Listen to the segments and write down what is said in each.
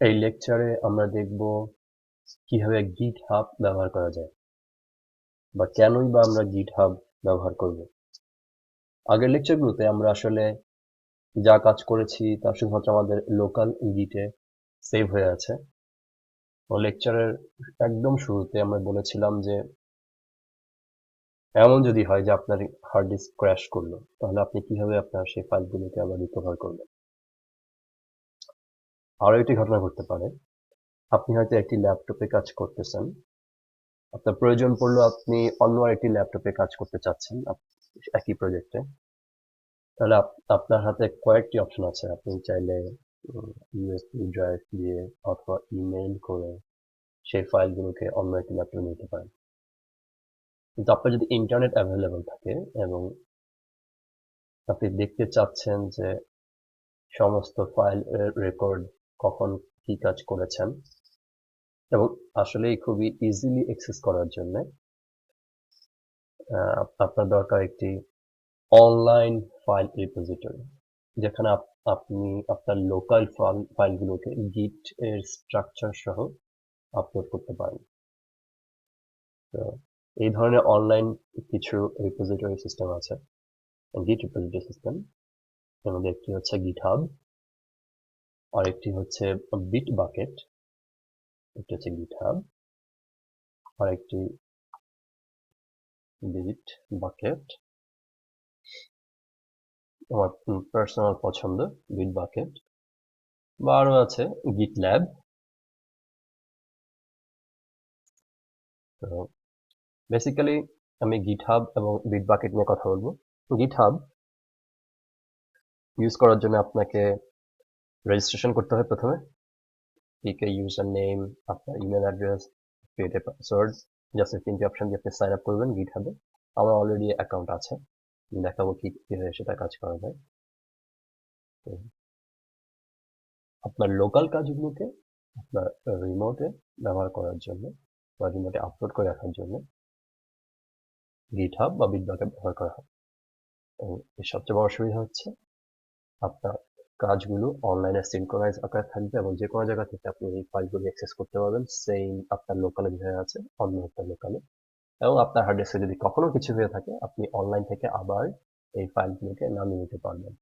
এই লেকচারে আমরা দেখব কীভাবে গিট হাব ব্যবহার করা যায় বা কেনই বা আমরা গিট হাব ব্যবহার করব। আগের লেকচারগুলোতে আমরা আসলে যা কাজ করেছি তা শুধুমাত্র আমাদের লোকাল গিটে সেভ হয়ে আছে। লেকচারের একদম শুরুতে আমরা বলেছিলাম যে এমন যদি হয় যে আপনার হার্ড ডিস্ক ক্র্যাশ করল, তাহলে আপনি কীভাবে আপনার সেই ফাইলগুলোকে আবার রিকভার করবেন? আরও একটি ঘটনা ঘটতে পারে। আপনি হয়তো একটি ল্যাপটপে কাজ করতেছেন। আপনার প্রয়োজন পড়ল আপনি অন্য একটি ল্যাপটপে কাজ করতে চাচ্ছেন একই প্রজেক্টে তাহলে আপনার হাতে কয়েকটি অপশন আছে। আপনি চাইলে ইউএসবি ড্রাইভ দিয়ে অথবা ইমেইল করে সেই ফাইলগুলোকে অন্য একটি ল্যাপটপে নিতে পারেন। কিন্তু আপনার যদি ইন্টারনেট অ্যাভেলেবল থাকে এবং আপনি দেখতে চাচ্ছেন যে সমস্ত ফাইল রেকর্ড কখন কি কাজ করেছেন? এবং আসলে খুবই ইজিলি অ্যাক্সেস করার জন্য আপনার দরকার একটি অনলাইন ফাইল রিপোজিটরি যেখানে আপনি আপনার লোকাল ফাইল ফাইলগুলোকে গিট এর স্ট্রাকচার সহ আপলোড করতে পারেন। তো এই ধরনের অনলাইন কিছু রিপোজিটরি সিস্টেম আছে। গিট রিপোজিটরি সিস্টেম এর মধ্যে একটি হচ্ছে গিট হাব আরেকটি হচ্ছে বিট বাকেট একটি হচ্ছে গিট হাব আরেকটি বিট বাকেট আমার পার্সোনাল পছন্দ বিট বাকেট বা আরও আছে গিট ল্যাব তো বেসিক্যালি আমি গিট হাব এবং বিট বাকেট নিয়ে কথা বলব। গিট হাব ইউজ করার জন্য আপনাকে রেজিস্ট্রেশন করতে হবে প্রথমে। পিকে ইউজার নেম আপনার email address create password just এই তিনটি অপশন দিয়ে আপনি সাইন আপ করবেন গিট হবে আমার অলরেডি অ্যাকাউন্ট আছে। দেখাবো কি, কীভাবে সেটা কাজ করা যায়। আপনার লোকাল কাজগুলোকে আপনার রিমোটে ব্যবহার করার জন্য বা রিমোটে আপলোড করে রাখার জন্য গিট হাব বা বিটবাকে ব্যবহার করা হয়। সবচেয়ে বড় সুবিধা হচ্ছে আপনার কাজগুলো অনলাইনে সিনক্রোনাইজ আকারে থাকবে এবং যে কোনো জায়গা থেকে আপনি এই ফাইলগুলো অ্যাক্সেস করতে পারবেন। সেম আপনার লোকালে যেভাবে আছে, অন্য একটা লোকালে এবং আপনার হার্ড ডিস্কে যদি কখনো কিছু হয়ে থাকে, আপনি অনলাইন থেকে আবার এই ফাইলগুলোকে নামিয়ে নিতে পারবেন।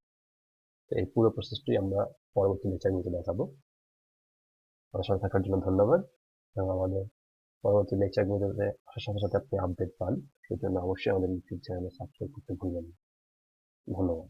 তো এই পুরো প্রসেসটি আমরা পরবর্তী লেকচারগুলোতে দেখাবো। আমার সাথে থাকার জন্য ধন্যবাদ। এবং আমাদের পরবর্তী লেকচারগুলোতে আসার সাথে সাথে আপনি আপডেট পান। সেই জন্য অবশ্যই আমাদের ইউটিউব চ্যানেলে সাবস্ক্রাইব করতে ভুলবেন না। ধন্যবাদ।